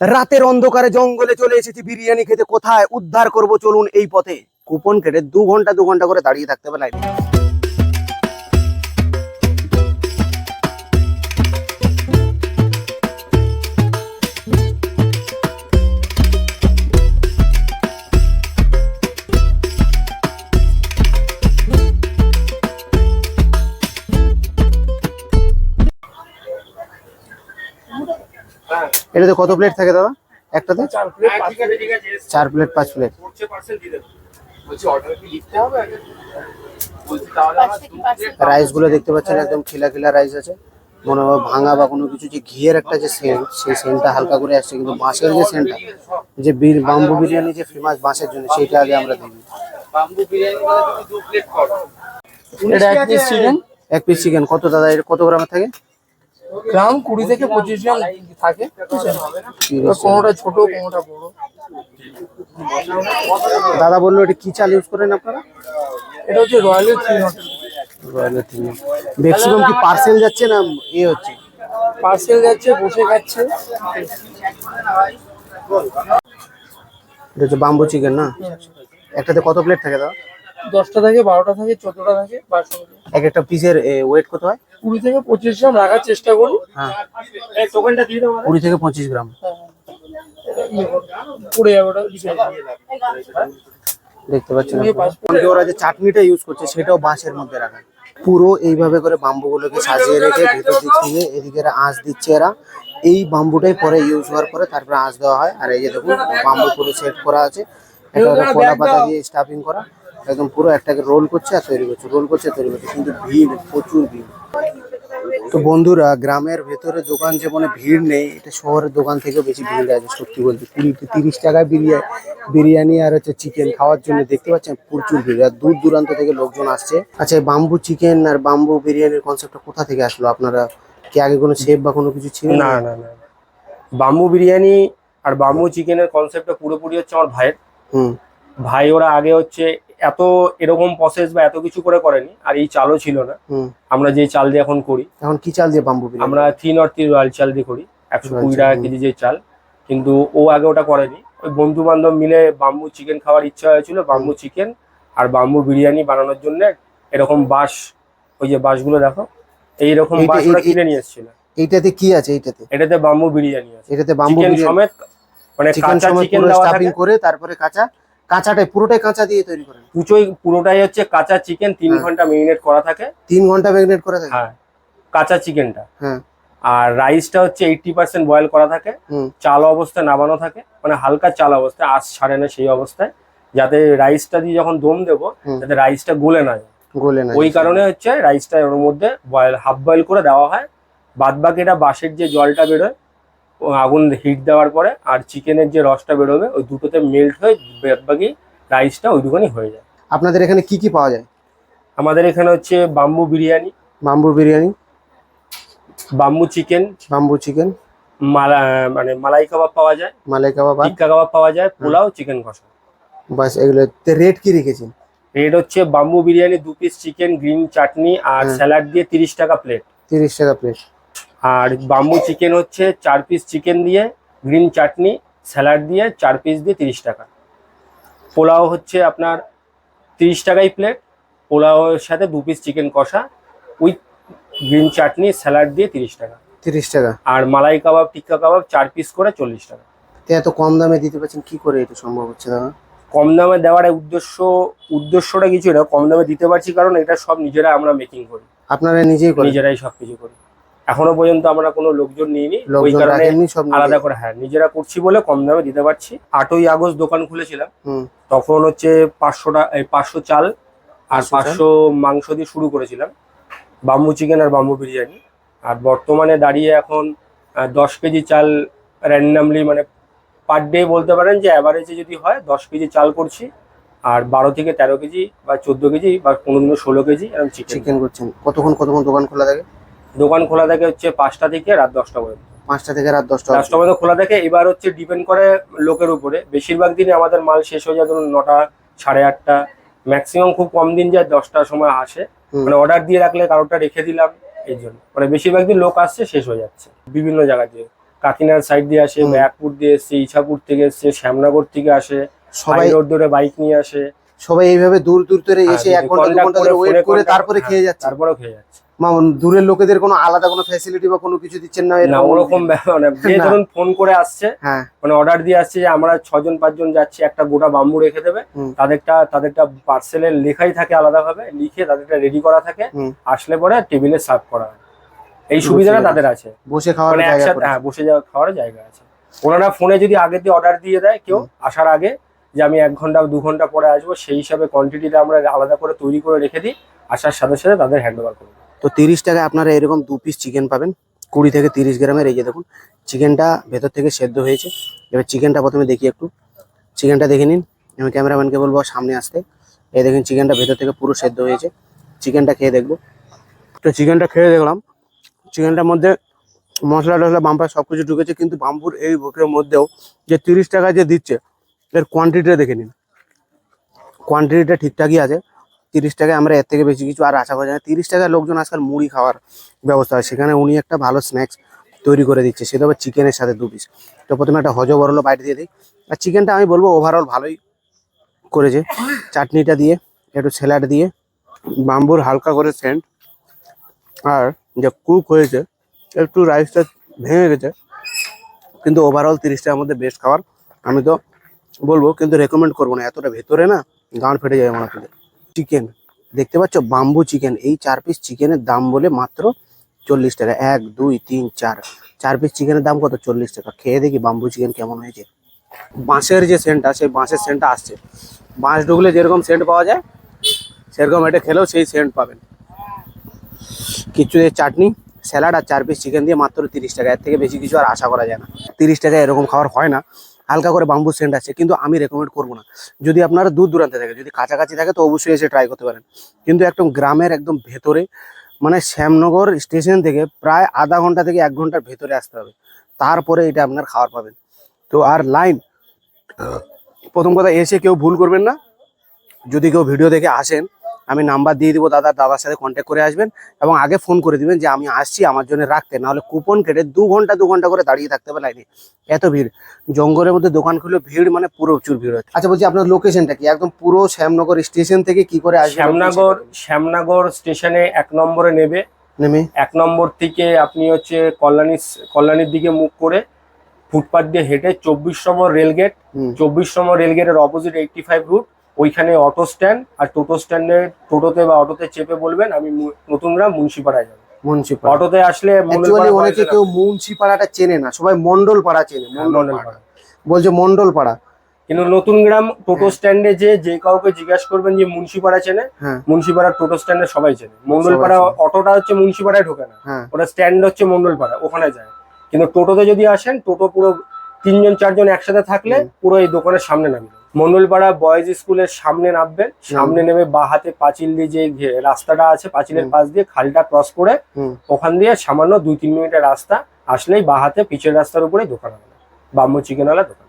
রাতের অন্ধকারে জঙ্গলে চলে এসেছি, বিরিয়ানি খেতে। কোথায়? উদ্ধার করব চলুন এই পথে। কুপন কেটে দু ঘণ্টা দু ঘণ্টা করে দাঁড়িয়ে থাকতে হবে লাইনে। এটাতে কত প্লেট থাকে দাদা? একটাতে? চার প্লেট পাঁচ প্লেট রাইসগুলো দেখতে পাচ্ছেন একদম খিলা খিলা রাইস আছে। মনে হয় ভাঙা বা কোনো কিছু যে ঘিয়ের একটা যে সেন্ট সেই সেন্টটা হালকা করে আসছে কিন্তু বাঁশের যে সেন্টটা যে বীর বাম্বু বিরিয়ানি যে ফেমাস বাঁশের জন্য সেইটা আগে আমরা বিরিয়ানি মানে এটা এক পিস চিকেন এক পিস চিকেন কত দাদা এটা কত গ্রামের থাকে? গ্রাম কুড়ি থেকে পঁচিশ গ্রাম থাকে? কোনোটা ছোট কোনোটা বড়। দাদা বলল এটা কি চাল ইউজ করেন আপনারা? এটা হচ্ছে রয়্যালের থ্রি নট ম্যাক্সিমাম কি পার্সেল যাচ্ছে না এ হচ্ছে? পার্সেল যাচ্ছে বসে খাচ্ছে। এটা হচ্ছে বাম্বু চিকেন না? একটাতে কত প্লেট থাকে দাদা? দশটা থাকে বারোটা থাকে চোদ্দটা থাকে এক একটা পিসের ওয়েট কত হয়? কুড়ি থেকে পঁচিশ গ্রাম রাখার চেষ্টা করি হ্যাঁ। টোকেনটা দিয়ে দেবো কুড়ি থেকে পঁচিশ গ্রাম। হ্যাঁ। এটা ইয়ে। পড়ে যাবে ওটা দেখতে পাচ্ছেন ওরা যে চাটনিটা ইউজ করছে সেটাও বাঁশের মধ্যে রাখা। পুরো এইভাবে করে বাম্বুগুলোকে সাজিয়ে রেখে ভেতর দিক থেকে এদিকে আঁচ দিচ্ছে এরা। এই বাম্বুটাই পরে ইউজ হওয়ার পরে তারপরে আঁচ দেওয়া হয়। আর এই যে দেখুন বাম্বু পুরো সেট করা আছে। এটা কলা পাতা দিয়ে স্টাফিং করা। একদম পুরো একটাকে রোল করছে আর তৈরি করছে রোল করছে তৈরি করছে। কিন্তু ভিড় প্রচুর ভিড়। তো বন্ধুরা গ্রামের ভেতরে দোকান যেমন ভিড় নেই এটা শহরের দোকান থেকেও বেশি ভিড় আছে সত্যি বলতে। কুড়ি তিরিশ টাকায় বিরিয়ানি বিরিয়ানি আর হচ্ছে চিকেন খাওয়ার জন্য দেখতে পাচ্ছেন প্রচুর ভিড়। আর দূর দূরান্ত থেকে লোকজন আসছে। আচ্ছা এই বাম্বু চিকেন আর বাম্বু বিরিয়ানির কনসেপ্টটা কোথা থেকে আসলো? আপনারা কি আগে কোনো শেফ বা কোনো কিছু ছিল না না না। বাম্বু বিরিয়ানি আর বাম্বু চিকেনের কনসেপ্টটা পুরোপুরি হচ্ছে আমার ভাইয়ের। হুম। ভাই ওরা আগে হচ্ছে এত এরকম প্রসেস বা এত কিছু করে করেনি আর এই চালও ছিল না। আমরা যে চাল দিয়ে এখন করি এখন কি চাল দিয়ে বাম্বু আমরা থ্রি নট থ্রি রয়্যাল চাল দিয়ে করি একশো কুড়ি টাকা কেজি যে চাল। কিন্তু ও আগে ওটা করেনি। ওই বন্ধু বান্ধব মিলে বাম্বু চিকেন খাওয়ার ইচ্ছা হয়েছিল বাম্বু চিকেন আর বাম্বু বিরিয়ানি বানানোর জন্য এরকম বাঁশ ওই যে বাঁশগুলো দেখো এইরকম বাঁশ কিনে নিয়ে এসেছিল। এইটাতে কি আছে? এইটাতে? এটাতে বাম্বু বিরিয়ানি আছে। এটাতে বাম্বু বিরিয়ানি। সমেত মানে চিকেন কাঁচা চিকেন স্টাফিং করে তারপরে কাঁচা কাঁচাটাই পুরোটাই কাঁচা দিয়ে তৈরি করেন। পুচোই পুরোটাই হচ্ছে কাঁচা চিকেন তিন হ্যাঁ। ঘণ্টা মেরিনেট করা থাকে। তিন ঘণ্টা ম্যাগনেট করে থাকে? হ্যাঁ কাঁচা চিকেনটা হ্যাঁ। আর রাইসটা হচ্ছে এইটটি পার্সেন্ট বয়েল করা থাকে। চাল অবস্থায় নামানো থাকে। মানে হালকা চাল অবস্থায় আঁশ ছাড়ে না সেই অবস্থায়। যাতে রাইসটা দিয়ে যখন দম দেবো। যাতে রাইসটা গলে না যায়। গোলে না ওই কারণে হচ্ছে রাইসটা ওর মধ্যে বয়েল হাফ বয়েল করে দেওয়া হয়। বাদ বাকিটা বাঁশের যে জলটা বেরোয় আগুন হিট দেওয়ার পরে আর চিকেনের যে রসটা বেরোবে ওই দুটোতে মেল্ট হয়ে বাকি রাইসটা ওইটুখানি হয়ে যায়। আপনাদের এখানে কি কি পাওয়া যায়? আমাদের এখানে হচ্ছে bamboo biryani bamboo biryani bamboo chicken bamboo chicken মালা মানে মালাই কাবাব পাওয়া যায় মালাই কাবাব টিক্কা কাবাব পাওয়া যায় পোলাও চিকেন কষা। বাস এগুলো রেট কি রেখেছেন? রেট হচ্ছে বাম্বু বিরিয়ানি দু পিস চিকেন গ্রিন চাটনি আর স্যালাড দিয়ে তিরিশ টাকা প্লেট তিরিশ টাকা প্লেট আর বাম্বু চিকেন হচ্ছে চার পিস চিকেন দিয়ে গ্রিন চাটনি স্যালাড দিয়ে চার পিস দিয়ে তিরিশ টাকা। পোলাও হচ্ছে আপনার তিরিশ টাকাই প্লেট পোলাওয়ের সাথে দু পিস চিকেন কষা উইথ গ্রিন চাটনি স্যালাড দিয়ে তিরিশ টাকা। তিরিশ টাকা। আর মালাই কাবাব টিক্কা কাবাব চার পিস করে চল্লিশ টাকা। এত কম দামে দিতে পারছেন কি করে এটা সম্ভব হচ্ছে দাদা? কম দামে দেওয়ার উদ্দেশ্য উদ্দেশ্যটা কিছু না কম দামে দিতে পারছি কারণ এটা সব নিজেরা আমরা মেকিং করি। আপনারা নিজেই নিজেরাই সবকিছু করি। এখনও পর্যন্ত আমরা কোনো লোকজন নিইনি। ওই কারণে? আলাদা করে হ্যাঁ নিজেরা করছি বলে কম দামে দিতে পারছি। আটই আগস্ট দোকান খুলেছিলাম। হুম। তখন হচ্ছে পাঁচশো টাকা পাঁচশো চাল আর পাঁচশো মাংস দিয়ে শুরু করেছিলাম। বাম্বু চিকেন আর বাম্বু বিরিয়ানি। আর বর্তমানে দাঁড়িয়ে এখন দশ কেজি চাল র্যান্ডামলি মানে পার ডে বলতে পারেন যে অ্যাভারেজে যদি হয় দশ কেজি চাল করছি। আর বারো থেকে তেরো কেজি বা চোদ্দ কেজি বা কোনোদিনও ষোলো কেজি এরকম চিকেন করছেন। কতক্ষণ কতক্ষণ দোকান খোলা থাকে? দোকান খোলা থাকে হচ্ছে পাঁচটা থেকে রাত দশটা পর্যন্ত। পাঁচটা থেকে রাত দশটা দশটা পর্যন্ত খোলা থাকে এবার হচ্ছে ডিপেন্ড করে লোকের উপরে। বেশিরভাগ দিনে আমাদের মাল শেষ হয়ে যায় ধরুন নটা সাড়ে আটটা। ম্যাক্সিমাম খুব কম দিন যায় দশটার সময় আসে। মানে অর্ডার দিয়ে রাখলে কারোরটা রেখে দিলাম এই জন্য। মানে বেশিরভাগ দিন লোক আসছে শেষ হয়ে যাচ্ছে। বিভিন্ন জায়গা দিয়ে। কাকিনার সাইড দিয়ে আসে হুম। ব্যাকপুর দিয়ে এসছে ইছাপুর থেকে এসছে শ্যামনগর থেকে আসে সবাই রোড ধরে বাইক নিয়ে আসে। সবাই এইভাবে দূর দূর ধরে হ্যাঁ, এসে এক ঘণ্টা করে ওয়েট করে তারপরে হ্যাঁ, খেয়ে যাচ্ছে। তারপরেও খেয়ে যাচ্ছে। দূরের লোকেদের কোনো আলাদা কোনো ফ্যাসিলিটি বা কোনো কিছু দিচ্ছেন না? ওরকম ব্যাপার মানে যে না। ধরুন ফোন করে আসছে হ্যাঁ। মানে অর্ডার দিয়ে আসছে যে আমরা ছজন পাঁচজন যাচ্ছি একটা গোটা বাম্বু রেখে দেবে। তাদেরটা তাদেরটা পার্সেলের লেখাই থাকে আলাদাভাবে লিখে তাদেরটা রেডি করা থাকে। আসলে পরে টেবিলে সার্ভ করা হয়। এই সুবিধাটা তাদের আছে। বসে খাওয়ার মানে জায়গা একসাথে হ্যাঁ বসে যাওয়া খাওয়ার জায়গা আছে। ওনারা ফোনে যদি আগে দিয়ে অর্ডার দিয়ে দেয় কেউ আসার আগে যে আমি এক ঘণ্টা দু ঘণ্টা পরে আসব সেই হিসাবে কোয়ান্টিটিটা আমরা আলাদা করে তৈরি করে রেখে দিই আসার সাথে সাথে তাদের হ্যান্ড ওভার করব তো তিরিশ টাকায় আপনারা এরকম দু পিস চিকেন পাবেন। কুড়ি থেকে তিরিশ গ্রামের এই যে দেখুন চিকেনটা ভেতর থেকে সেদ্ধ হয়েছে। এবার চিকেনটা প্রথমে দেখি একটু। চিকেনটা দেখে নিন, আমি ক্যামেরাম্যানকে বলব সামনে আসতে। এই দেখুন চিকেনটা ভেতর থেকে পুরো সেদ্ধ হয়েছে। চিকেনটা খেয়ে দেখব। তো চিকেনটা খেয়ে দেখলাম। চিকেনটার মধ্যে মশলা টশলা বাম্পার সব কিছু ঢুকেছে, কিন্তু বাম্পুর এই বুকের মধ্যেও যে তিরিশ টাকা যে দিচ্ছে, এর কোয়ান্টিটিটা দেখে নিন। কোয়ান্টিটিটা ঠিকঠাকই আছে। তিরিশ টাকায় আমরা এর থেকে বেশি কিছু আর আশা করি না। তিরিশ টাকায় লোকজন আজকাল মুড়ি খাওয়ার ব্যবস্থা হয় সেখানে উনি একটা ভালো স্ন্যাক্স তৈরি করে দিচ্ছে। সেটা আবার চিকেনের সাথে দু পিস তো প্রথমে একটা হজ বরলো বাইরে দিয়ে দিই। আর চিকেনটা আমি বলব ওভারঅল ভালোই করেছে। চাটনিটা দিয়ে, একটু স্যালাড দিয়ে বাম্বুর হালকা করে সেন্ট আর যে কুক হয়েছে, একটু রাইসটা ভেঙে গেছে। কিন্তু ওভারঅল তিরিশ টাকার মধ্যে বেস্ট খাবার। আমি তো বলব, কিন্তু রেকমেন্ড করব না। এতটা ভেতরে না, গান ফেটে যাবে মনে চিকেন দেখতে পাচ্ছ বাম্বু চিকেন এই চার পিস চিকেনের দাম বলে মাত্র চল্লিশ টাকা। এক, দুই, তিন, চার। চার পিস চিকেনের দাম কত? চল্লিশ টাকা। খেয়ে দেখি বাম্বু চিকেন কেমন হয়েছে। বাঁশের যে সেন্টটা সেই বাঁশের সেন্টটা আসছে। বাঁশ ঢুকলে যেরকম সেন্ট পাওয়া যায়, সেরকম এটা খেলেও সেই সেন্ট পাবেন। কিছু চাটনি স্যালাড আর চার পিস চিকেন দিয়ে মাত্র তিরিশ টাকা। এর থেকে বেশি কিছু আর আশা করা যায় না। তিরিশ টাকা এরকম খাবার হয় না। হালকা করে বাম্বু সেন্ট আছে, কিন্তু আমি রেকমেন্ড করব না। যদি আপনারা দূর দূরান্তে থাকে, যদি কাছাকাছি থাকে, তো অবশ্যই এসে ট্রাই করতে পারেন। কিন্তু একদম গ্রামের একদম ভেতরে মানে শ্যামনগর স্টেশন থেকে প্রায় আধা ঘণ্টা থেকে এক ঘণ্টার ভেতরে আসতে হবে। তারপরে এটা আপনার খাবার পাবেন। তো আর লাইন প্রথম কথা এসে কেউ ভুল করবেন না। যদি কেউ ভিডিও দেখে আসেন আমি নাম্বার দিয়ে দিব দাদা দাদার সাথে কন্ট্যাক্ট করে আসবেন এবং আগে ফোন করে দিবেন যে আমি আসছি আমার জন্য রাখতে। নাহলে কুপন কেটে দু ঘণ্টা দু ঘণ্টা করে দাঁড়িয়ে থাকতে হবে লাইনে এত ভিড়। জঙ্গলের মধ্যে দোকান খুলে ভিড় মানে পুরো প্রচুর ভিড় হচ্ছে আচ্ছা বলছি আপনার লোকেশনটা কি? একদম পুরো শ্যামনগর স্টেশন থেকে কি করে আসবেন? শ্যামনগর শ্যামনগর স্টেশনে এক নম্বরে নেবে। নেমে? এক নম্বর থেকে আপনি হচ্ছে কল্যাণী কল্যাণীর দিকে মুখ করে ফুটপাথ দিয়ে হেঁটে চব্বিশ নম্বর রেলগেট চব্বিশ নম্বর রেলগেটের অপোজিট এইটটি ফাইভ রুট ওইখানে অটো স্ট্যান্ড আর টোটো স্ট্যান্ডে টোটোতে বা অটোতে চেপে বলবেন আমি মু- নতুন গ্রাম মুন্সিপাড়ায় যাব। মুন্সিপাড়া। অটোতে আসলে অনেকে কেউ মুন্সিপাড়াটা চেনে না সবাই মন্ডল পাড়া চেনে মন্ডল পাড়া বলছে মন্ডল পাড়া কিন্তু নতুন গ্রাম টোটো স্ট্যান্ডে যে যে কাউকে জিজ্ঞাসা করবেন যে মুন্সিপাড়া চেনে হ্যাঁ। মুন্সিপাড়ার টোটো স্ট্যান্ডে সবাই চেনে। মন্ডলপাড়া। অটোটা হচ্ছে মুন্সিপাড়ায় ঢোকে না। হ্যাঁ। ওটা স্ট্যান্ড হচ্ছে মন্ডলপাড়া ওখানে যায়। কিন্তু টোটোতে যদি আসেন টোটো পুরো তিনজন চারজন একসাথে থাকলে পুরো এই দোকানের সামনে নামবে মন্ডলপাড়া বয়েজ স্কুলের সামনে নামবেন। সামনে নেমে বা হাতে পাঁচিল দিয়ে যে রাস্তাটা আছে পাঁচিলের পাশ দিয়ে খালটা ক্রস করে ওখান দিয়ে সামান্য দুই তিন মিনিটের রাস্তা আসলেই বা হাতে পিচের রাস্তার উপরে দোকান হবে। বাম্বু চিকেনওয়ালা দোকান।